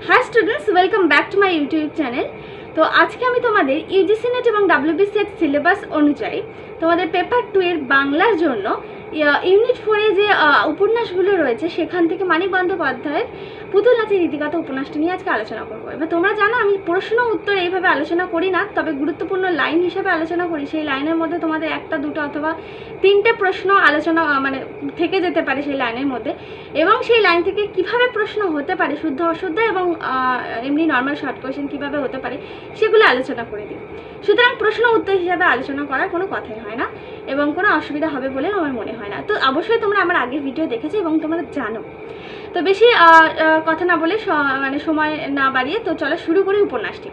Hi students welcome back to my YouTube channel তো আজকে আমি তোমাদের ইউজিসি নেট এবং ডাব্লিউবিসিএস সিলেবাস অনুযায়ী তোমাদের পেপার টু এর বাংলার জন্য ইউনিট ফোরে যে উপন্যাসগুলো রয়েছে, সেখান থেকে মানিক বন্দ্যোপাধ্যায়ের পুতুল নাচের রীতিকথা উপন্যাসটি নিয়ে আজকে আলোচনা করব। এবার তোমরা জানো, আমি প্রশ্ন উত্তর এইভাবে আলোচনা করি না, তবে গুরুত্বপূর্ণ লাইন হিসাবে আলোচনা করি। সেই লাইনের মধ্যে তোমাদের একটা, দুটো অথবা তিনটে প্রশ্ন আলোচনা মানে থেকে যেতে পারে সেই লাইনের মধ্যে। এবং সেই লাইন থেকে কীভাবে প্রশ্ন হতে পারে, শুদ্ধ, অশুদ্ধ এবং এমনি নর্মাল শর্ট কোয়েশ্চেন কীভাবে হতে পারে, সেগুলো আলোচনা করে দিই। সুতরাং প্রশ্ন উত্তর হিসাবে আলোচনা করার কোনো কথাই হয় না, এবং কোনো অসুবিধা হবে বলে আমার মনে হয় না। তো অবশ্যই তোমরা আমার আগের ভিডিও দেখেছ এবং তোমরা জানো। তো বেশি কথা না বলে মানে সময় না বাড়িয়ে তো চলো শুরু করি উপন্যাসটি।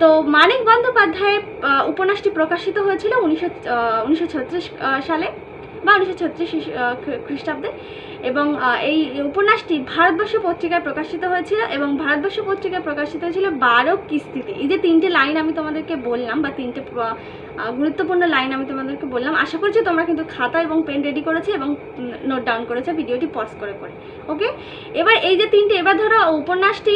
তো মানিক বন্দ্যোপাধ্যায়ের উপন্যাসটি প্রকাশিত হয়েছিল উনিশশো উনিশশো সালে। বা উনিশশো ছত্রিশ খ্রিস্টাব্দে। এবং এই উপন্যাসটি ভারতবর্ষ পত্রিকায় প্রকাশিত হয়েছিল এবং ভারতবর্ষ পত্রিকায় প্রকাশিত হয়েছিল বারো কিস্তিতে। এই যে তিনটে লাইন আমি তোমাদেরকে বললাম বা তিনটে গুরুত্বপূর্ণ লাইন আমি তোমাদেরকে বললাম, আশা করছি তোমরা কিন্তু খাতা এবং পেন রেডি করেছে এবং নোট ডাউন করেছে, ভিডিওটি পজ করে করে। ওকে? এবার এই যে তিনটে, এবার ধরো উপন্যাসটি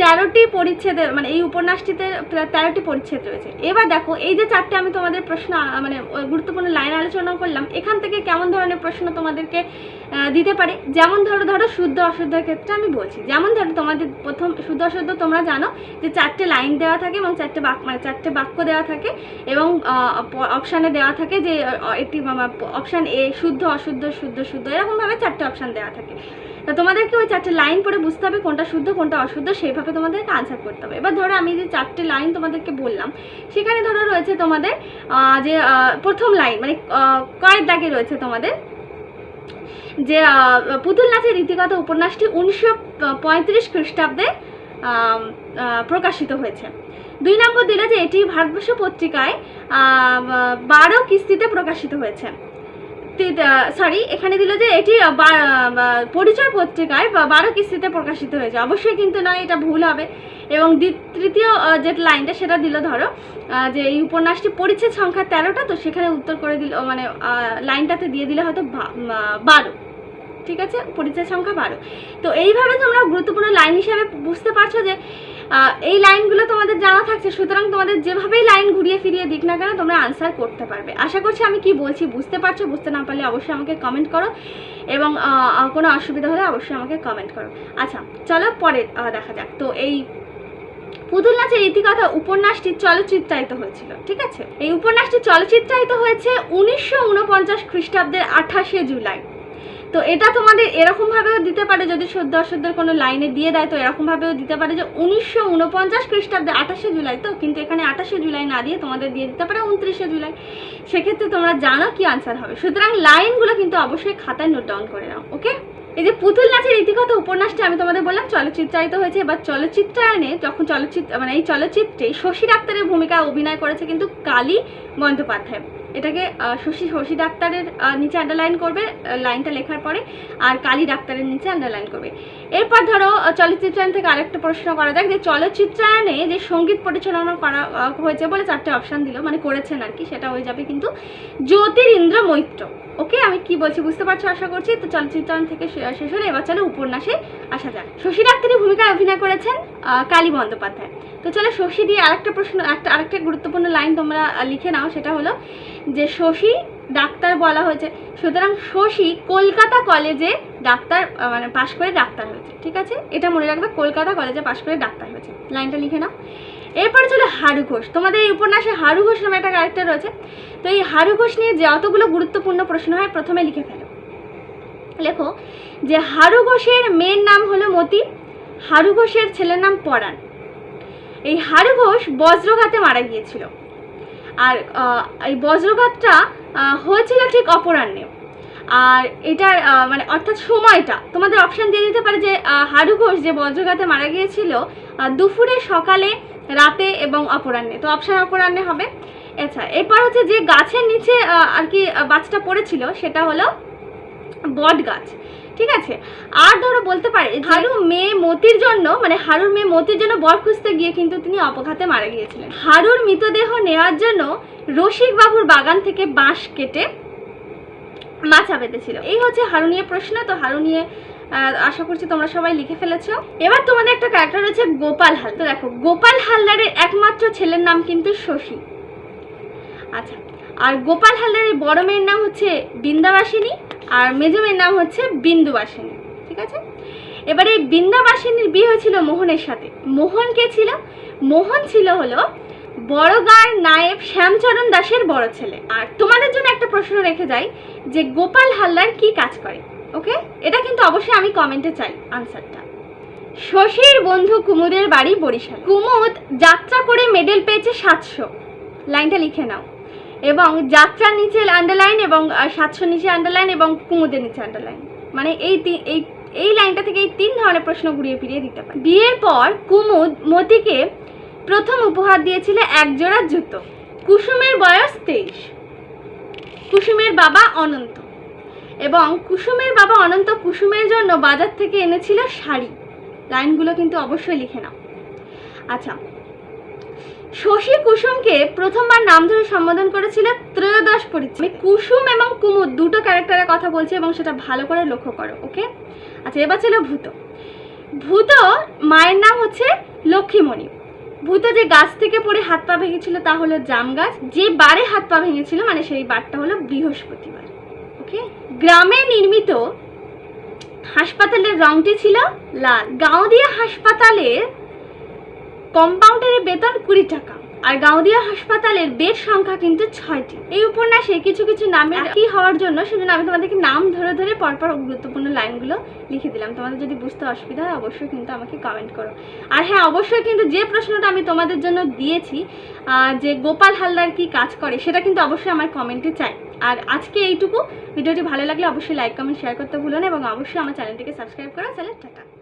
তেরোটি পরিচ্ছেদের মানে এই উপন্যাসটিতে তেরোটি পরিচ্ছেদ রয়েছে। এবার দেখো, এই যে চারটে আমি তোমাদের প্রশ্ন মানে গুরুত্বপূর্ণ লাইন আলোচনা করলাম, এখান থেকে কেমন ধরনের প্রশ্ন তোমাদেরকে দিতে পারে? যেমন ধরো ধরো শুদ্ধ অশুদ্ধের ক্ষেত্রে আমি বলছি। যেমন ধরো তোমাদের প্রথম শুদ্ধ অশুদ্ধ তোমরা জানো যে চারটে লাইন দেওয়া থাকে এবং চারটে বাক মানে চারটে বাক্য দেওয়া থাকে এবং অপশানে দেওয়া থাকে যে এটি অপশান এ শুদ্ধ, অশুদ্ধ, শুদ্ধ শুদ্ধ এরকমভাবে চারটে অপশান দেওয়া থাকে। তা তোমাদেরকে ওই চারটে লাইন পড়ে বুঝতে হবে কোনটা শুদ্ধ, কোনটা অশুদ্ধ, সেইভাবে তোমাদেরকে আনসার করতে হবে। এবার ধরো আমি যে চারটে লাইন তোমাদেরকে বললাম, সেখানে ধরো রয়েছে তোমাদের যে প্রথম লাইন মানে কয়ের দাগে রয়েছে তোমাদের, যে পুতুল নাচের রীতিগত উপন্যাসটি উনিশশো পঁয়ত্রিশ খ্রিস্টাব্দে প্রকাশিত হয়েছে। দুই নম্বর দিলে যে এটি ভারতবর্ষ পত্রিকায় বারো কিস্তিতে প্রকাশিত হয়েছে। সরি এখানে দিল যে এটি পরিচয় পত্রিকায় বারো কিস্তিতে প্রকাশিত হয়েছে। অবশ্যই কিন্তু নয়, এটা ভুল হবে। এবং তৃতীয় যে লাইনটা, সেটা দিল ধরো যে এই উপন্যাসটি পরিচ্ছেদ সংখ্যা তেরোটা, তো সেখানে উত্তর করে দিল মানে লাইনটাতে দিয়ে দিলে হয়তো বারো। ঠিক আছে? পরিচয় সংখ্যা বারো। তো এইভাবে তোমরা গুরুত্বপূর্ণ লাইন হিসাবে বুঝতে পারছ যে এই লাইনগুলো তোমাদের জানা থাকছে। সুতরাং তোমাদের যেভাবেই লাইন ঘুরিয়ে ফিরিয়ে দিক না কেন, তোমরা আনসার করতে পারবে। আশা করছি আমি কি বলছি বুঝতে পারছ? বুঝতে না পারলে অবশ্যই আমাকে কমেন্ট করো। এবং কোনো অসুবিধা হলে অবশ্যই আমাকে কমেন্ট করো। আচ্ছা চলো পরে দেখা যাক। তো এই পুতুল নাচের ইতিকথা উপন্যাসটি চলচ্চিত্রায়িত হয়েছিল, ঠিক আছে? এই উপন্যাসটি চলচ্চিত্রায়িত হয়েছে উনিশশো উনপঞ্চাশ খ্রিস্টাব্দের আঠাশে জুলাই। তো এটা তোমাদের এরকম ভাবেও দিতে পারে যদি সদ্য অসদ্যের কোনো লাইনে দিয়ে দেয়, তো এরকম ভাবেও দিতে পারে যে উনিশশো উনপঞ্চাশ খ্রিস্টাব্দে আঠাশে জুলাই, তো কিন্তু এখানে আঠাশে জুলাই না দিয়ে তোমাদের দিয়ে দিতে পারে উনত্রিশে জুলাই। সেক্ষেত্রে তোমরা জানো কি আনসার হবে। সুতরাং লাইনগুলো কিন্তু অবশ্যই খাতায় নোট ডাউন করে নাও ওকে এই যে পুতুল নাচের ইতিকথা উপন্যাসটি আমি তোমাদের বললাম, চলচ্চিত্রায়িত হয়েছে। এবার চলচ্চিত্রায়নে যখন চলচ্চিত্র মানে এই চলচ্চিত্রে শশী ডাক্তারের ভূমিকা অভিনয় করেছে কিন্তু কালী বন্দ্যোপাধ্যায়। এটাকে শশী শশী ডাক্তারের নিচে আন্ডারলাইন করবে লাইনটা লেখার পরে, আর কালী ডাক্তারের নিচে আন্ডারলাইন করবে। এরপর ধরো চলচ্চিত্রায়ন থেকে আরেকটা প্রশ্ন করা যাক, যে চলচ্চিত্রায়নে যে সংগীত পরিচালনা করা হয়েছে বলে চারটে অপশান দিল মানে করেছেন আর কি, সেটা হয়ে যাবে কিন্তু জ্যোতিরিন্দ্র মৈত্র। ওকে আমি কি বলছি বুঝতে পারছ আশা করছি? তো চলচ্চিত্রায়ন থেকে শেষ হলে এবার চলো উপন্যাসে আসা যাক। শশী ডাক্তারি ভূমিকায় অভিনয় করেছেন কালী বন্দ্যোপাধ্যায়। তো চলো শশী দিয়ে আরেকটা প্রশ্ন, একটা, আরেকটা গুরুত্বপূর্ণ লাইন তোমরা লিখে নাও, সেটা হলো যে শশী ডাক্তার বলা হয়েছে। সুতরাং শশী কলকাতা কলেজে ডাক্তার মানে পাশ করে ডাক্তার হয়েছে, ঠিক আছে? এটা মনে রাখবে, কলকাতা কলেজে পাশ করে ডাক্তার হয়েছে। লাইনটা লিখে নাও। এরপরে চলো হারু ঘোষ। তোমাদের এই উপন্যাসে হারু ঘোষ নামে একটা ক্যারেক্টার রয়েছে। তো এই হারু ঘোষ নিয়ে যতগুলো গুরুত্বপূর্ণ প্রশ্ন হয়, প্রথমে লিখে ফেলো। লেখো, যে হারু ঘোষের মেয়ের নাম হলো মতি। হারু ঘোষের ছেলের নাম পরাণ। এই হারু ঘোষ বজ্রঘাতে মারা গিয়েছিল। আর এই বজ্রঘাতটা হয়েছিল ঠিক অপরাহ্নে। আর এটার মানে অর্থাৎ সময়টা, তোমাদের অপশান দিয়ে দিতে পারে যে হারু ঘোষ যে বজ্রঘাতে মারা গিয়েছিল দুপুরে, সকালে, রাতে এবং অপরাহ্নে। তো অপশান অপরাহ্নে হবে। আচ্ছা এরপর হচ্ছে যে গাছের নিচে আর কি বাচ্চাটা পড়েছিল, সেটা হলো বট গাছ ঠিক আছে? আর ধরো বলতে পারে, হারু মেয়ে মতির জন্য মানে হারুর মেয়ে মতির জন্য বর খুঁজতে গিয়ে কিন্তু তিনি অপঘাতে মারা গিয়েছিলেন। হারুর মৃতদেহ নেওয়ার জন্য রসিক বাবুর বাগান থেকে বাঁশ কেটে মাছা পেতেছিল এই হচ্ছে হারু নিয়ে প্রশ্ন, তো হারু নিয়ে আশা করছি তোমরা সবাই লিখে ফেলেছো। এবার তোমাদের একটা ক্যারেক্টার রয়েছে গোপাল হাল, তো দেখো, গোপাল হালদারের একমাত্র ছেলের নাম কিন্তু শশী। আচ্ছা আর গোপাল হালদারের বড় মেয়ের নাম হচ্ছে বৃন্দাবাসিনী। আর মেজো মেয়ের নাম হচ্ছে বিন্দুবাসিনী, ঠিক আছে? এবার এই বৃন্দাবাসিনীর বিয়ে হয়েছিল মোহনের সাথে। মোহন কে ছিল? মোহন ছিল হলো বড়গাঁর নায়েব শ্যামচরণ দাসের বড় ছেলে। আর তোমাদের জন্য একটা প্রশ্ন রেখে যাই যে গোপাল হালদার কি কাজ করে, ওকে? এটা কিন্তু অবশ্যই আমি কমেন্টে চাই আনসারটা শশীর বন্ধু কুমুদের বাড়ি বরিশাল। কুমুদ যাত্রা করে মেডেল পেয়েছে সাতশো। লাইনটা লিখে নাও। এবং যাত্রার নিচে আন্ডারলাইন এবং সাতশো নিচে আন্ডারলাইন এবং কুমুদের নিচে আন্ডারলাইন মানে এই এই এই লাইনটা থেকে এই তিন ধরনের প্রশ্ন ঘুরিয়ে ফিরিয়ে দিতে পারে। বিয়ের পর কুমুদ মতিকে প্রথম উপহার দিয়েছিল এক জোড়া জুতো। কুসুমের বয়স তেইশ। কুসুমের বাবা অনন্ত। এবং কুসুমের বাবা অনন্ত কুসুমের জন্য বাজার থেকে এনেছিল শাড়ি। লাইনগুলো কিন্তু অবশ্যই লিখে নাও। আচ্ছা শশী কুসুমকে প্রথমবার নাম ধরে সম্বোধন করেছিল ত্রয়োদশ পরিচয় আমি কুসুম এবং কুমুদ দুটো ক্যারেক্টারের কথা বলছি এবং সেটা ভালো করে লক্ষ্য করো ওকে আচ্ছা এবার ছিল ভূত। ভূত মায়ের নাম হচ্ছে লক্ষ্মীমণি। ভূত যে গাছ থেকে পড়ে হাত পা ভেঙেছিল তা হলো জাম গাছ। যে বারে হাত পা ভেঙেছিল মানে সেই বারটা হলো বৃহস্পতিবার ওকে গ্রামে নির্মিত হাসপাতালের রংটি ছিল লাল। গাঁওদিয়া হাসপাতালের কম্পাউন্ডারের বেতন কুড়ি টাকা আর গাঁওদিয়া হাসপাতালের বেড সংখ্যা কিন্তু ছয়টি। এই উপন্যাসে কিছু কিছু নামের কি হওয়ার জন্য সেজন্য আমি তোমাদেরকে নাম ধরে ধরে পরপর গুরুত্বপূর্ণ লাইনগুলো লিখে দিলাম। তোমাদের যদি বুঝতে অসুবিধা হয় অবশ্যই কিন্তু আমাকে কমেন্ট করো। আর হ্যাঁ অবশ্যই কিন্তু যে প্রশ্নটা আমি তোমাদের জন্য দিয়েছি যে গোপাল হালদার কি কাজ করে সেটা কিন্তু অবশ্যই আমার কমেন্টে চাই। আর আজকে এইটুকু। ভিডিওটি ভালো লাগলে অবশ্যই লাইক কমেন্ট শেয়ার করতে ভুলো না এবং অবশ্যই আমার চ্যানেলটিকে সাবস্ক্রাইব করো। Channel tata.